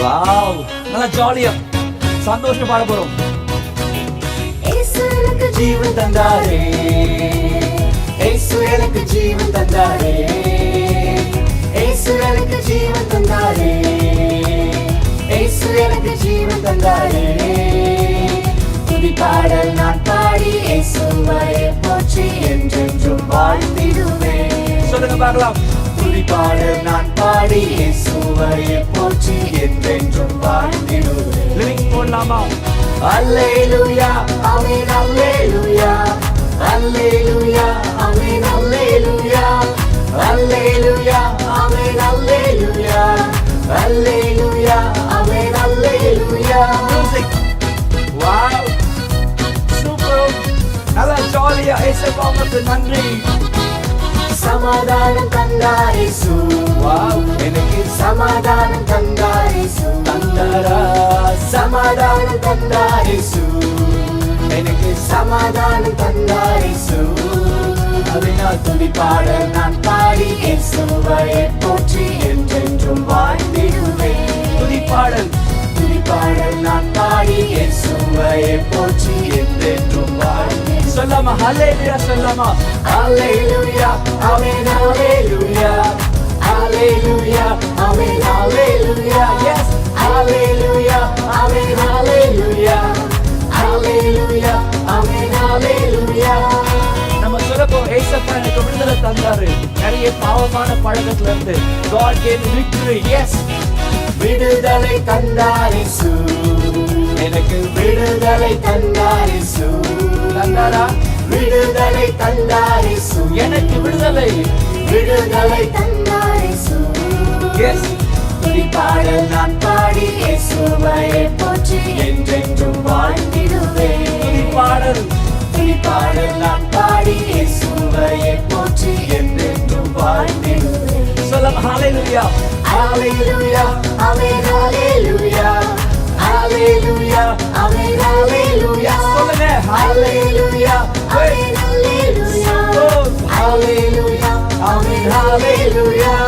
Wow நல்லா ஜாலியா சந்தோஷம் பாட போறோம். ஜீவன் தந்தாரே. எனக்கு ஜீவன் தந்தாரே. எனக்கு ஜீவன் தந்தாரே. எனக்கு ஜீவன் தந்தாரே. துதி பாடல் நான் பாடி இயேசுவை போற்றி என்றென்றும் வாழ்த்திடுவேன். சொல்லுங்க பார்க்கலாம். துதி பாடல் நான் பாடி இயேசுவை போற்றி என்றென்றும் வாழ்த்திடுவேன் லிரிக்ஸ் போடலாமா அல்லேலூயா ஆமென் அல்லேலூயா. அல்லேலூயா ஆமென் அல்லேலூயா. அல்லேலூயா ஆமென் அல்லேலூயா. அல்லேலூயா ஆமென் அல்லேலூயா. மியூசிக் வாவ் சூப்பர் நல்லா ஜாலியா நன்றி. சமாதானம் தந்தாரேசு வாவ் எனக்கு சமாதானம் தந்தாரேசு தந்தாரா. சமாதானம் தந்தாரேசு எனக்கு சமாதானம் தந்தாரேசு அதனால் துதி பாட நான் பாடி இயேசுவை போற்றி என்றென்றும் வாழ்ந்திடுவேன் துதி பாடல் துதி பாடல் நான் பாடி இயேசுவை போற்றி என்றென்றும் வாழ்ந்தேன் சொல்லாமா ஹalleluya சொல்லாமா ஹalleluya ஆமென் ஹalleluya ஹalleluya ஆமென் ஹalleluya yes. ஹalleluya ஆமென் ஹalleluya ஹalleluya ஆமென் ஹalleluya நம்ம சொல்லப்போ ஏசப்பா எனக்கு விடுதலை தந்தாரு. நிறைய பாவமான பழக்கத்துல இருந்து God gave me victory. Yes. விடுதலை தந்தாரிசு எனக்கு விடுதலை தந்தாரிசு தந்தாரா? விடுதலை தந்தாரிசு எனக்கு விடுதலை. விடுதலை தந்தாரேசு எஸ் பாடல் நான் பாடி இயேசுவை போற்றி என்றென்றும் வாழ்ந்திடுவேன். பாடல் பாடல் நான் பாடி இயேசுவை போற்றி என்றென்றும் வாழ்ந்திடுவேன். சொல்லம் ஹalleluya ஹalleluya ஆமென் ஹalleluya ஹalleluya ஆமென் ஹalleluya சொல்லுங்க. ஹalleluya Hallelujah.